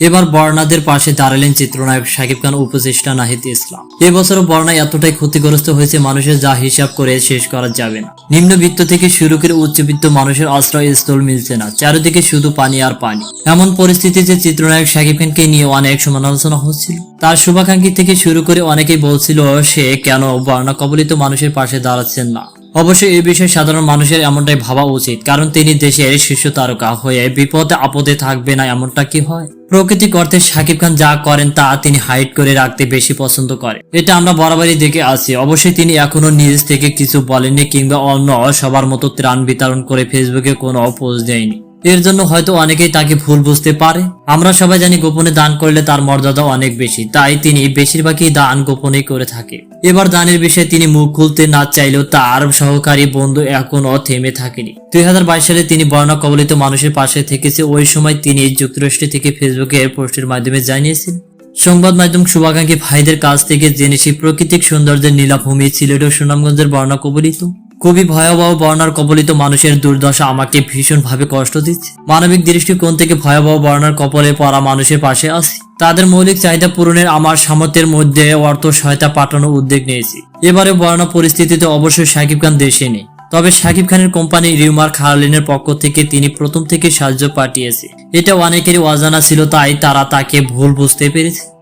এবার বর্ণাদের পাশে দাঁড়ালেন চিত্রনায়ক শাকিব খান, উপদেষ্টা নাহিদ ইসলাম। এবছরও বর্ণা এতটাই ক্ষতিগ্রস্ত হয়েছে, মানুষের যা হিসাব করে শেষ করা যাবে না। নিম্নবিত্ত থেকে শুরু করে উচ্চবিত্ত মানুষের আশ্রয়স্থল মিলছে না, চারিদিকে শুধু পানি আর পানি। এমন পরিস্থিতিতে চিত্রনায়ক শাকিব খানকে নিয়ে অনেক সমালোচনা হচ্ছিল। তার শুভাকাঙ্ক্ষী থেকে শুরু করে অনেকেই বলছিল, সে কেন বর্ণা কবলিত মানুষের পাশে দাঁড়াচ্ছেন না? অবশ্যই এই বিষয়ে সাধারণ মানুষের এমনটাই ভাবা উচিত, কারণ তিনি দেশের শীর্ষ তারকা হয়ে বিপদে, আপদে থাকবে না, এমনটা কি হয়? প্রকৃতিক অর্থে সাকিব খান যা করেন তা তিনি হাইট করে রাখতে বেশি পছন্দ করে। এটা আমরা বরাবরই দেখে আসি। অবশ্যই তিনি এখনও নিজ থেকে কিছু বলেননি কিংবা অন্য সবার মতো ত্রাণ বিতরণ করে ফেসবুকে কোনো পোস্ট দেয়নি। এর জন্য হয়তো অনেকেই তাকে ভুল বুঝতে পারে। আমরা সবাই জানি গোপনে দান করলে তার মর্যাদা অনেক বেশি, তাই তিনি বেশিরভাগই দান গোপনেই করে থাকে। এবার দানের বিষয়ে তিনি মুখ খুলতে না চাইলেও তার সহকারী বন্ধু এখনও থেমে থাকেনি। দুই হাজার বাইশ সালে তিনি বর্ণা কবলিত মানুষের পাশে থেকেছে, ওই সময় তিনি যুক্তরাষ্ট্র থেকে ফেসবুকে পোস্টের মাধ্যমে জানিয়েছেন, সংবাদ মাধ্যম শুভাকাঙ্ক্ষী ভাইদের কাছ থেকে জেনেছি, প্রাকৃতিক সৌন্দর্যের নীলাভূমি সিলেট ও সুনামগঞ্জের বর্ণা কবলিত খুবই ভয়াবহ বর্ণার কবলিত মানুষের দুর্দশা আমাকে ভীষণভাবে কষ্ট দিচ্ছে। মানবিক দৃষ্টিকোণ থেকে ভয়াবহ বর্ণার কবলে পড়া মানুষের পাশে আছি। তাদের মৌলিক চাহিদা পূরণের আমার সামর্থ্যের মধ্যে অর্থ সহায়তা পাঠানোর উদ্যোগ নিয়েছি। এবারে বর্ণা পরিস্থিতিতে অবশ্যই সাকিব খান দেশে নেই। তবে শাকিব খানের কোম্পানি রিউমার খারলিনের পক্ষ থেকে তিনি প্রথম থেকে সাহায্য পাঠিয়েছে। এটা অনেকেরই অজানা ছিল, তাই তারা তাকে ভুল বুঝতে পেরেছে।